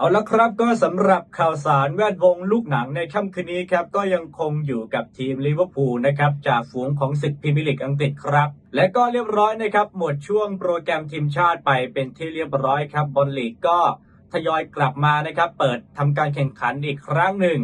เอาละครับก็สำหรับข่าวสารแวดวงลูกหนังในค่ำคืนนี้ครับก็ยังคงอยู่กับทีมลิเวอร์พูลนะครับจากฝูงของศึกพรีเมียร์ลีกอังกฤษครับ และก็เรียบร้อยนะครับ หมดช่วงโปรแกรมทีมชาติไปเป็นที่เรียบร้อยครับบอลลีกก็ทยอยกลับมานะครับ เปิดทำการแข่งขันอีกครั้งหนึ่ง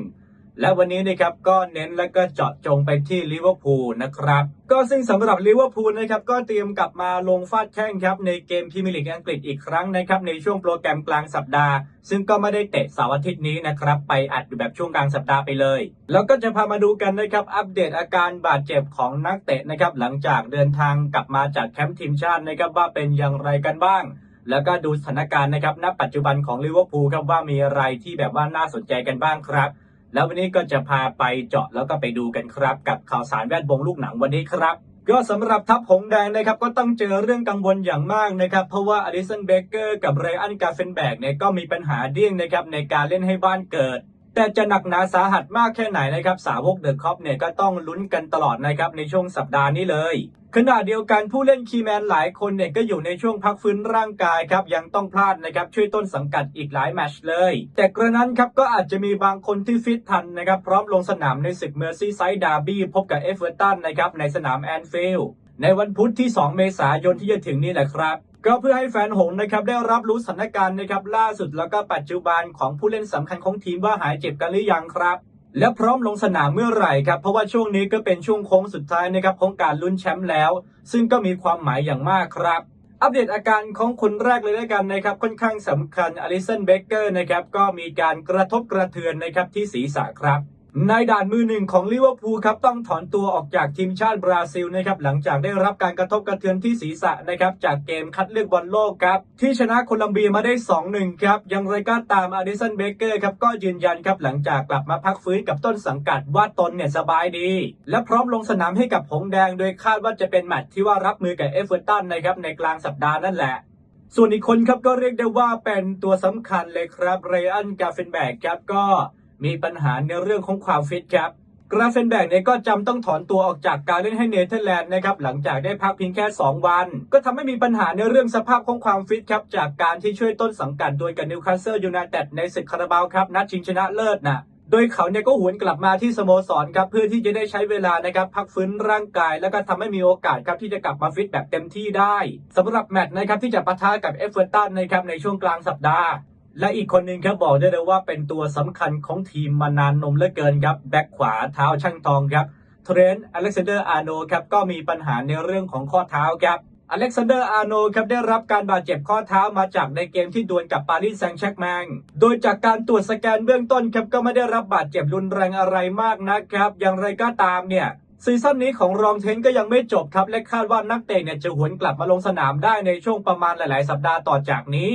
และวันนี้นะครับก็เน้นและก็เจาะจงไปที่ลิเวอร์พูลนะครับ ก็ซึ่งสำหรับลิเวอร์พูลนะครับก็เตรียมกลับมาลงฟาดแข้งครับในเกมพรีเมียร์ลีกอังกฤษอีกครั้งนะครับในช่วงโปรแกรมกลางสัปดาห์ ซึ่งก็ไม่ได้เตะเสาร์อาทิตย์นี้นะครับไปอัดอยู่แบบช่วงกลางสัปดาห์ไปเลย แล้วก็จะพามาดูกันนะครับอัปเดตอาการบาดเจ็บของนักเตะนะครับหลังจากเดินทางกลับมาจากแคมป์ทีมชาตินะครับว่าเป็นอย่างไรกันบ้างแล้วก็ดูสถานการณ์นะครับ ณ ปัจจุบันของลิเวอร์พูลครับว่ามีอะไรที่แบบว่าน่าสนใจกันบ้างครับ แล้ววันนี้ก็จะพาไปเจาะแล้วก็ไปดูกันครับ กับข่าวสารแวดวงลูกหนังวันนี้ครับก็สำหรับทัพหงแดงนะครับก็ต้องเจอเรื่องกังวลอย่างมากนะครับเพราะว่าอดิสันเบเกอร์กับไรอันกาเฟนแบกเนี่ยก็มีปัญหาเดี้ยงนะครับในการเล่นให้บ้านเกิด แต่จะหนักหนาสาหัสมากแค่ไหนนะครับ สาวกเดอะคอปเนี่ยก็ต้องลุ้นกันตลอดนะครับในช่วงสัปดาห์นี้เลยขณะเดียวกันผู้เล่นคีแมนหลายคนเนี่ยก็อยู่ในช่วงพักฟื้นร่างกายครับ ยังต้องพลาดนะครับช่วยต้นสังกัดอีกหลายแมชเลย แต่กระนั้นครับก็อาจจะมีบางคนที่ฟิตทันนะครับ พร้อมลงสนามในศึกเมอร์ซี่ไซด์ดาร์บี้พบกับเอฟเวอร์ตันนะครับในสนามแอนฟิลด์ในวันพุธที่ 2 เมษายนที่จะถึงนี้แหละครับ ก็เพื่อให้แฟนหงนะครับได้รับรู้สถานการณ์นะครับล่าสุดแล้วก็ปัจจุบันของผู้เล่นสำคัญของทีมว่าหายเจ็บกันหรือยังครับ และพร้อมลงสนามเมื่อไหร่ครับ เพราะว่าช่วงนี้ก็เป็นช่วงโค้งสุดท้ายนะครับของการลุ้นแชมป์แล้ว ซึ่งก็มีความหมายอย่างมากครับ อัปเดตอาการของคนแรกเลยด้วยกันนะครับค่อนข้างสำคัญอลิสันเบเกอร์นะครับก็มีการกระทบกระเทือนนะครับที่ศีรษะครับ นายด่านมือหนึ่งของลิเวอร์พูลครับต้องถอนตัวออกจากทีมชาติบราซิลนะครับหลังจากได้รับการกระทบกระเทือนที่ศีรษะนะครับจากเกมคัดเลือกบอลโลกครับที่ชนะโคลัมเบียมาได้ 2-1 ครับยังไรก็ตามอดิสันเบเกอร์ครับก็ยืนยันครับหลังจากกลับมาพักฟื้นกับต้นสังกัดว่าตนเนี่ยสบายดี และพร้อมลงสนามให้กับหงแดง โดยคาดว่าจะเป็นแมตช์ที่ว่ารับมือกับเอฟเวอร์ตันนะครับในกลางสัปดาห์นั่นแหละส่วนอีกคนครับก็เรียกได้ว่าเป็นตัวสำคัญเลยครับเรอันกาเฟนแบกครับก็ มีปัญหาในเรื่องของความฟิตครับกราเฟนแบกเนี่ยก็จำต้องถอนตัวออกจากการเล่นให้เนเธอร์แลนด์นะครับหลังจากได้พักเพียงแค่ 2 วัน ก็ทำให้มีปัญหาในเรื่องสภาพของความฟิตครับจากการที่ช่วยต้นสังกัดโดยกับนิวคาสเซิลยูไนเต็ดในศึกคาราบาวครับนัดชิงชนะเลิศนะโดยเขาเนี่ยก็หวนกลับมาที่สโมสรครับเพื่อที่จะได้ใช้เวลานะครับพักฟื้นร่างกาย แล้วก็ทำให้มีโอกาสครับที่จะกลับมาฟิตแบบเต็มที่ได้สำหรับแมตช์นะครับที่จะปะทะกับเอฟเวอร์ตันนะครับในช่วงกลางสัปดาห์ และอีกคนหนึ่งครับบอกได้เลยว่าเป็นตัวสำคัญของทีมมานานนมเหลือเกินครับ แบ็คขวาเท้าช่างทองครับเทรนต์อเล็กซานเดอร์อาร์โนครับก็มีปัญหาในเรื่องของข้อเท้าครับอเล็กซานเดอร์อาร์โนครับได้รับการบาดเจ็บข้อเท้ามาจากในเกมที่ดวลกับปารีสแซงต์แชร์กแมง โดยจากการตรวจสแกนเบื้องต้นครับก็ไม่ได้รับบาดเจ็บรุนแรงอะไรมากนะครับ อย่างไรก็ตามเนี่ยซีซั่นนี้ของรองเทนก็ยังไม่จบครับ และคาดว่านักเตะเนี่ยจะหวนกลับมาลงสนามได้ในช่วงประมาณหลาย ๆ สัปดาห์ต่อจากนี้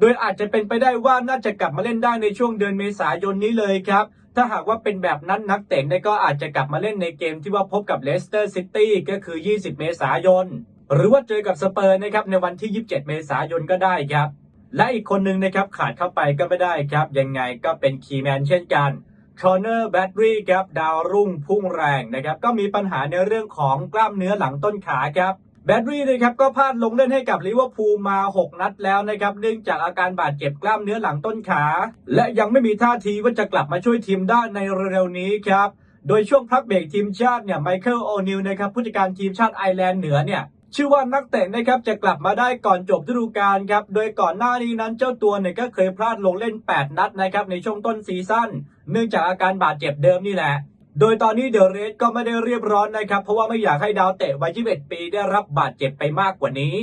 โดยอาจจะเป็นไปได้ว่าน่าจะกลับมาเล่นได้ในช่วงเดือนเมษายนนี้เลยครับ ถ้าหากว่าเป็นแบบนั้นนักเตะเนี่ยก็อาจจะกลับมาเล่นในเกมที่ว่าพบกับเลสเตอร์ซิตี้ก็คือ 20 เมษายน หรือว่าเจอกับสเปอร์นะครับในวันที่ 27 เมษายนก็ได้ครับ และอีกคนหนึ่งนะครับขาดเข้าไปก็ไม่ได้ครับ ยังไงก็เป็นคีย์แมนเช่นกันคอนเนอร์แบตรีครับดาวรุ่งพุ่งแรงนะครับก็มีปัญหาในเรื่องของกล้ามเนื้อหลังต้นขาครับ แบดรี่นะครับก็พลาดลงเล่นให้กับลิเวอร์พูลมา 6 นัดแล้วนะครับเนื่องจากอาการบาดเจ็บกล้ามเนื้อหลังต้นขา และยังไม่มีท่าทีว่าจะกลับมาช่วยทีมได้ในเร็วๆนี้ครับโดยช่วงพักเบรกทีมชาติเนี่ยไมเคิลโอนิลนะครับผู้จัดการทีมชาติไอร์แลนด์เหนือเนี่ยชื่อว่านักเตะนะครับจะกลับมาได้ก่อนจบฤดูกาลครับ โดยก่อนหน้านี้นั้นเจ้าตัวเนี่ยก็เคยพลาดลงเล่น 8 นัดนะครับในช่วงต้นซีซั่นเนื่องจากอาการบาดเจ็บเดิมนี่แหละ โดยตอนนี้เดอะเรสก็ไม่ได้เรียบร้อนนะครับ เพราะว่าไม่อยากให้ดาวเตะวัย 21 ปีได้รับบาดเจ็บไปมากกว่านี้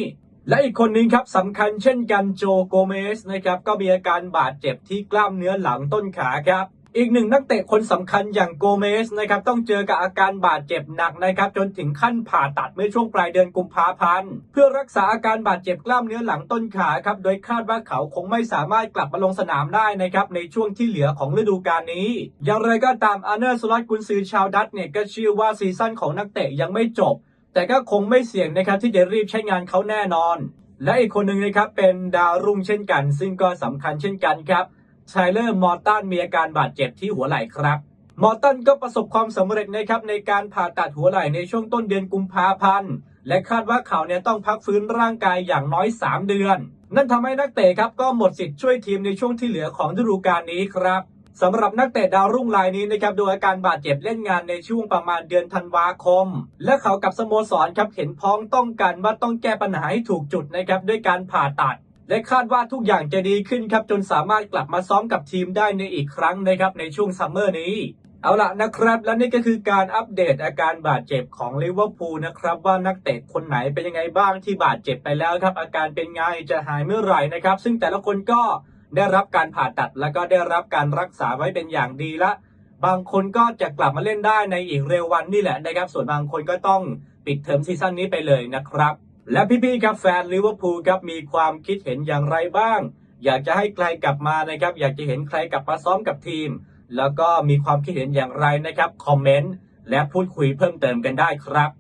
และอีกคนนึงครับสำคัญเช่นกันโจโกเมสนะครับก็มีอาการบาดเจ็บที่กล้ามเนื้อหลังต้นขาครับ อีกหนึ่งนักเตะคนสำคัญอย่างโกเมสนะครับต้องเจอกับอาการบาดเจ็บหนักนะครับจนถึงขั้นผ่าตัดเมื่อช่วงปลายเดือนกุมภาพันธ์เพื่อรักษาอาการบาดเจ็บกล้ามเนื้อหลังต้นขาครับโดยคาดว่าเขาคงไม่สามารถกลับมาลงสนามได้นะครับในช่วงที่เหลือของฤดูกาลนี้ อย่างไรก็ตามอาร์เนอร์สล็อตกุนซือชาวดัตช์เนี่ยก็เชื่อว่าซีซั่นของนักเตะยังไม่จบ แต่ก็คงไม่เสี่ยงนะครับที่จะรีบใช้งานเขาแน่นอน และอีกคนหนึ่งนะครับเป็นดาวรุ่งเช่นกัน ซึ่งก็สำคัญเช่นกันครับ ไชเลอร์มอร์ตันมีอาการบาดเจ็บที่หัวไหล่ครับมอร์ตันก็ประสบความสำเร็จนะครับในการผ่าตัดหัวไหล่ในช่วงต้นเดือนกุมภาพันธ์ และคาดว่าเขาเนี่ยต้องพักฟื้นร่างกายอย่างน้อย 3 เดือน นั่นทำให้นักเตะครับก็หมดสิทธิ์ช่วยทีมในช่วงที่เหลือของฤดูกาลนี้ครับสำหรับนักเตะดาวรุ่งรายนี้นะครับโดยอาการบาดเจ็บเล่นงานในช่วงประมาณเดือนธันวาคม และเขากับสโมสรครับเห็นพ้องต้องกันว่าต้องแก้ปัญหาให้ถูกจุดนะครับด้วยการผ่าตัด และคาดว่าทุกอย่างจะดีขึ้นครับจนสามารถกลับมาซ้อมกับทีมได้ในอีกครั้งนะครับในช่วงซัมเมอร์นี้ เอาละนะครับและนี่ก็คือการอัปเดตอาการบาดเจ็บของลิเวอร์พูลนะครับว่านักเตะคนไหนเป็นยังไงบ้างที่บาดเจ็บไปแล้วครับ อาการเป็นไงจะหายเมื่อไหร่นะครับ ซึ่งแต่ละคนก็ได้รับการผ่าตัดแล้วก็ได้รับการรักษาไว้เป็นอย่างดีละ บางคนก็จะกลับมาเล่นได้ในอีกเร็ววันนี่แหละนะครับ ส่วนบางคนก็ต้องปิดเทอมซีซั่นนี้ไปเลยนะครับ และพี่ๆครับแฟนลิเวอร์พูลครับมีความคิดเห็นอย่างไรบ้าง อยากจะให้ใครกลับมานะครับ อยากจะเห็นใครกลับมาซ้อมกับทีม แล้วก็มีความคิดเห็นอย่างไรนะครับคอมเมนต์และพูดคุยเพิ่มเติมกันได้ครับ